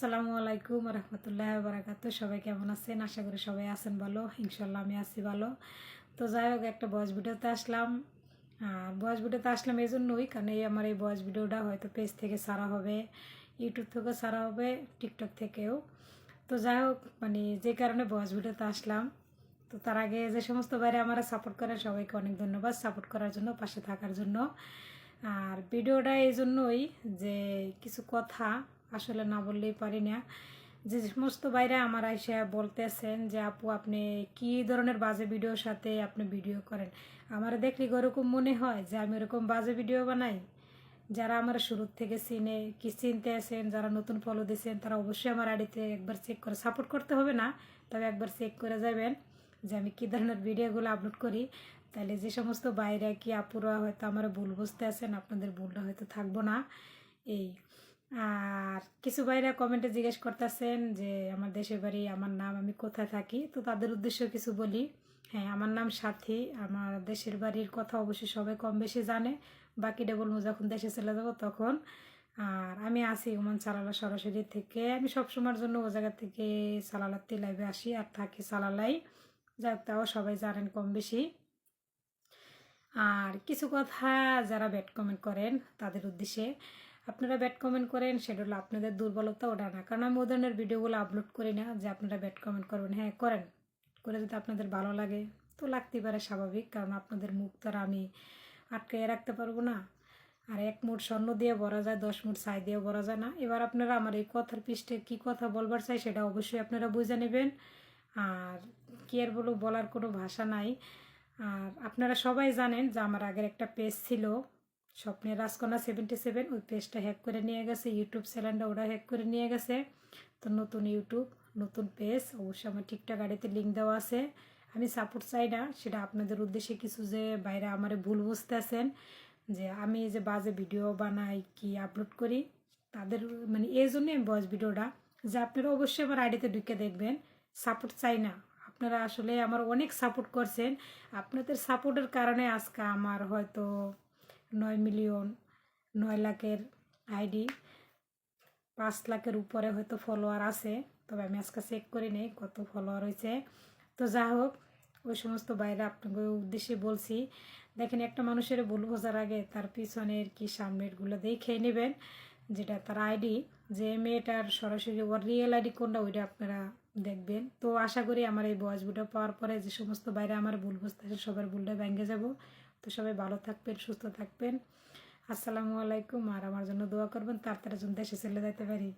সালামু আলাইকুম রহমতুল্লাহ বারাকাত। সবাই কেমন আছেন? আশা করি সবাই আছেন ভালো। ইনশাল্লাহ আমি আছি ভালো। তো যাই হোক, একটা বয়স ভিডিওতে আসলাম। আর বয়স ভিডিওতে আসলাম এই জন্যই, কারণ এই আমার এই বয়স ভিডিওটা হয়তো পেজ থেকে সারা হবে ইউটিউব থেকেও সারা হবে টিকটক থেকেও। তো যাই হোক মানে যে কারণে বয়স ভিডিওতে আসলাম, তো তার আগে যে সমস্ত বাইরে আমরা সাপোর্ট করেন, সবাইকে অনেক ধন্যবাদ সাপোর্ট করার জন্য, পাশে থাকার জন্য। আর ভিডিওটা এই জন্যই যে কিছু কথা আসলে না বললেই পারি না। যে সমস্ত বাইরে আমার আইসা বলতেছেন যে, আপু, আপনি কি ধরনের বাজে ভিডিওর সাথে আপনি ভিডিও করেন? আমার দেখলে ওরকম মনে হয় যে, আমি ওরকম বাজে ভিডিও বানাই? যারা আমার শুরুর থেকে চিনে, কি চিনতে আছেন, যারা নতুন ফলো দিয়েছেন তারা অবশ্যই আমার আইডিতে একবার চেক করে সাপোর্ট করতে হবে না, তবে একবার চেক করে যাবেন যে, আমি কী ধরনের ভিডিওগুলো আপলোড করি। তাহলে যে সমস্ত বাইরে কি আপুরা হয়তো আমার ভুল বুঝতে আছেন, আপনাদের ভুলটা হয়তো থাকব না। এই, আর কিছু বাইরে কমেন্টে জিজ্ঞেস করতেছেন যে, আমার দেশের বাড়ি, আমার নাম, আমি কোথায় থাকি? তো তাদের উদ্দেশ্য কিছু বলি। হ্যাঁ আমার নাম সাথী। আমার দেশের বাড়ির কথা অবশ্যই সবাই কম বেশি জানে। বাকিটা বলব যখন দেশে চলে যাব তখন। আর আমি আসি ওমান সালালা সরাসরি থেকে। আমি সবসময়ের জন্য ও জায়গা থেকে সালালাতে লাইভে আসি আর থাকি সালালাই। যাক, তাও সবাই জানেন কম বেশি। আর কিছু কথা যারা ব্যাড কমেন্ট করেন তাদের উদ্দেশ্যে, আপনারা ব্যাড কমেন্ট করেন, সেটা হলো আপনাদের দুর্বলতা ওটা না। কারণ আমি ও ধরনের ভিডিওগুলো আপলোড করি না, যে আপনারা ব্যাড কমেন্ট করবেন। হ্যাঁ করেন। করে যদি আপনাদের ভালো লাগে, তো লাগতেই পারে স্বাভাবিক, কারণ আপনাদের মুখ তো আর আমি আটকে রাখতে পারব না। আর এক মুঠ স্বর্ণ দিয়ে ভরা যায়, দশ মুঠ ছাই দিয়ে ভরা যায় না। এবার আপনারা আমার এই কথার পৃষ্ঠে কী কথা বলবার চাই, সেটা অবশ্যই আপনারা বুঝে নেবেন। আর কি আর বলব, বলার কোনো ভাষা নাই। আর আপনারা সবাই জানেন যে আমার আগের একটা পেজ ছিল, স্বপ্নের রাজকন্যা সেভেন্টি সেভেন ওই পেজটা হ্যাক করে নিয়ে গেছে ইউটিউব চ্যানেলটা ওরা হ্যাক করে নিয়ে গেছে। তো নতুন ইউটিউব নতুন পেজ, অবশ্যই আমার ঠিকঠাক গাড়িতে লিঙ্ক দেওয়া আছে। আমি সাপোর্ট চাই না, সেটা আপনাদের উদ্দেশ্যে কিছু যে বাইরে আমার ভুল বুঝতে আছেন যে আমি যে বাজে ভিডিও বানাই, কি আপলোড করি, তাদের মানে এই জন্যই আমি বয়স ভিডিওটা, যে আপনারা অবশ্যই আমার আইডিতে ঢুকে দেখবেন। সাপোর্ট চাই না। আপনারা আসলে আমার অনেক সাপোর্ট করছেন। আপনাদের সাপোর্টের কারণে আজকে আমার হয়তো নয় মিলিয়ন নয় লাখের আইডি পাঁচ লাখের উপরে হয়তো ফলোয়ার আছে। তবে আমি আজকে চেক করি নেই কত ফলোয়ার হয়েছে। তো যা হোক, ওই সমস্ত বাইরে আপনাকে উদ্দেশ্যে বলছি, দেখেন একটা মানুষের ভুল বোঝার আগে তার পিছনের কি সামনেরগুলো দেখে নেবেন, যেটা তার আইডি যে মেয়েটার সরাসরি ওর রিয়েল আইডি কোনটা, ওইটা আপনারা দেখবেন। তো আশা করি আমার এই বয়স ভিডিও পাওয়ার পরে যে সমস্ত বাইরে আমার ভুল বুঝতে আছে সবার ভুলটা ব্যাঙ্গে যাব। তো সবাই ভালো থাকবেন, সুস্থ থাকবেন। আসসালামু আলাইকুম। আর আমার জন্য দোয়া করবেন, তাড়াতাড়ি যেন দেশে চলে যেতে পারি।